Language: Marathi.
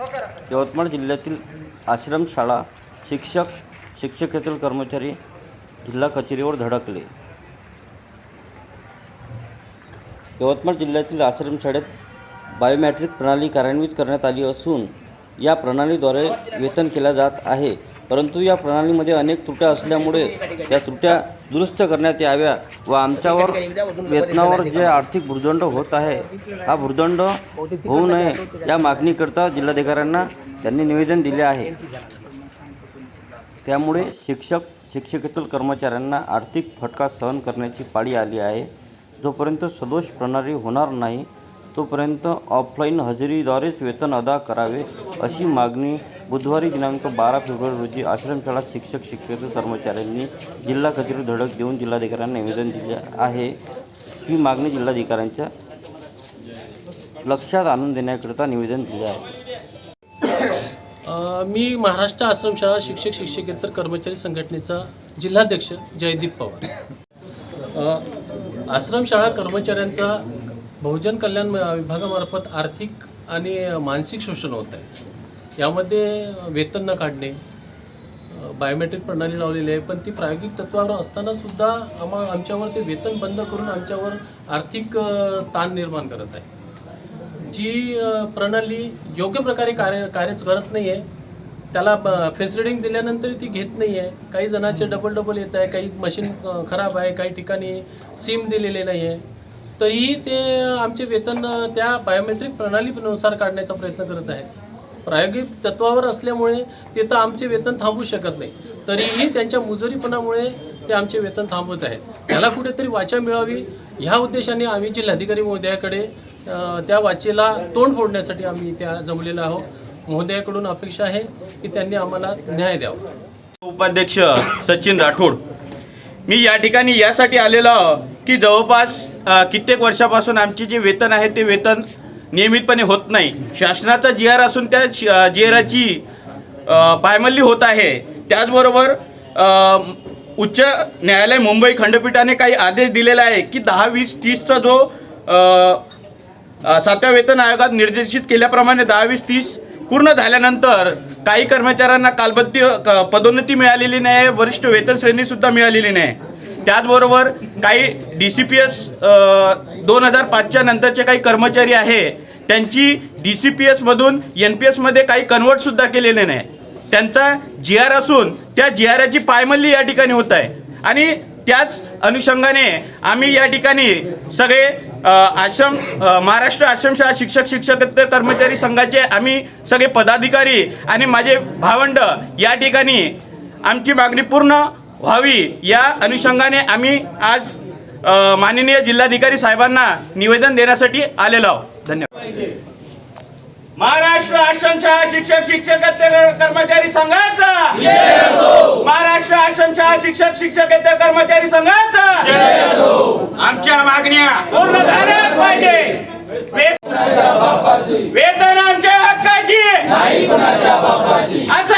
यवतमाळ जिल्ह्यातील आश्रमशाळा शिक्षक शिक्षकेतर कर्मचारी जिल्हा कचेरीवर धडकले. यवतमाळ जिल्ह्यातील आश्रमशाळेत बायोमॅट्रिक प्रणाली कार्यान्वित करण्यात आली असून या प्रणालीद्वारे वेतन केल्या जात आहे. परंतु या प्रणालीमध्ये अनेक त्रुट्या असल्यामुळे त्या त्रुट्या दुरुस्त करण्यात याव्या व आमच्यावर वेतनावर जे आर्थिक भुर्दंड होत आहे हा भुर्दंड होऊ नये या मागणीकरता जिल्हाधिकाऱ्यांना त्यांनी निवेदन दिले आहे. त्यामुळे शिक्षक शिक्षकेतर कर्मचाऱ्यांना आर्थिक फटका सहन करण्याची पाळी आली आहे. जोपर्यंत सदोष प्रणाली होणार नाही तोपर्यंत ऑफलाईन हजेरीद्वारेच वेतन अदा करावे अशी मागणी बुधवारी दिनांक बारा फेब्रुवारी रोजी आश्रमशाळा शिक्षक शिक्षकेतर कर्मचाऱ्यांनी जिल्हा कचेरी धडक देऊन जिल्हाधिकाऱ्यांना निवेदन दिले आहे. ही मागणी जिल्हाधिकाऱ्यांच्या लक्षात आणून देण्याकरिता निवेदन दिले आहे. मी महाराष्ट्र आश्रमशाळा शिक्षक शिक्षकेतर कर्मचारी संघटनेचा जिल्हाध्यक्ष जयदीप पवार. आश्रमशाळा कर्मचाऱ्यांचा बहुजन कल्याण विभागामार्फत आर्थिक आणि मानसिक शोषण होत आहे. यामध्ये वेतन न काढणे बायोमेट्रिक प्रणाली लावलेली आहे पण ती प्रायोगिक तत्वावर असताना सुद्धा आम्हा आमच्यावर ते वेतन बंद करून आमच्यावर आर्थिक ताण निर्माण करत आहे. जी प्रणाली योग्य प्रकारे कार्य कार्यच करत नाही आहे त्याला फेस रिडिंग दिल्यानंतर ती घेत नाही आहे काही जणांचे डबल डबल येत आहे काही मशीन खराब आहे काही ठिकाणी सिम दिलेले नाही आहे तरीही ते आमचे वेतन त्या बायोमेट्रिक प्रणालीनुसार काढण्याचा प्रयत्न करत आहेत. प्रायोगिक तत्वावर असल्यामुळे ते तर आमचे वेतन थांबू शकत नाही. तरीही त्यांच्या मुजोरीपणामुळे ते आमचे वेतन थांबवत आहेत. त्याला कुठेतरी वाचा मिळावी ह्या उद्देशाने आम्ही जिल्हाधिकारी महोदयाकडे त्या वाचेला तोंड फोडण्यासाठी आम्ही त्या जमलेलो आहोत. महोदयाकडून अपेक्षा आहे की त्यांनी आम्हाला न्याय द्यावा. उपाध्यक्ष सचिन राठोड मी या ठिकाणी यासाठी आलेलो आहो की जवळपास कित्येक वर्षापासून आमची जे वेतन आहे ते वेतन नियमितपणे होत नाही. शासनाचा जी आर असून त्या जी आराची पायमल्ली होत आहे. त्याचबरोबर उच्च न्यायालय मुंबई खंडपीठाने काही आदेश दिलेला आहे की दहा वीस तीसचा जो सातव्या वेतन आयोगात निर्देशित केल्याप्रमाणे दहा वीस तीस पूर्ण झाल्यानंतर काही कर्मचाऱ्यांना कालबद्ध क- पदोन्नती मिळालेली नाही आहे वरिष्ठ वेतन श्रेणीसुद्धा मिळालेली नाही. त्याचबरोबर काही डी सी पी एस दोन हजार पाचच्या नंतरचे काही कर्मचारी आहे त्यांची डी सी पी एसमधून एन पी एसमध्ये काही कन्वर्टसुद्धा केलेले नाही. त्यांचा जी आर असून त्या जी आर आरची पायमल्ली या ठिकाणी होत आहे. आणि त्याच अनुषंगाने आम्ही या ठिकाणी सगळे आश्रम महाराष्ट्र आश्रमशाळा शिक्षक शिक्षकेतर कर्मचारी संघाचे आम्ही सगळे पदाधिकारी आणि माझे भावंड या ठिकाणी आमची मागणी पूर्ण व्हावी या अनुषंगाने आम्ही आज माननीय जिल्हाधिकारी साहेबांना निवेदन देण्यासाठी आलेलो आहोत. धन्यवाद. महाराष्ट्र आश्रमशाळा शिक्षक शिक्षकेतर कर्मचारी संघाचा! महाराष्ट्र आश्रमशाळा शिक्षक शिक्षकेतर कर्मचारी संघाचा! आमच्या मागण्या पूर्ण झाल्याच पाहिजे. वेतन हक्काची असं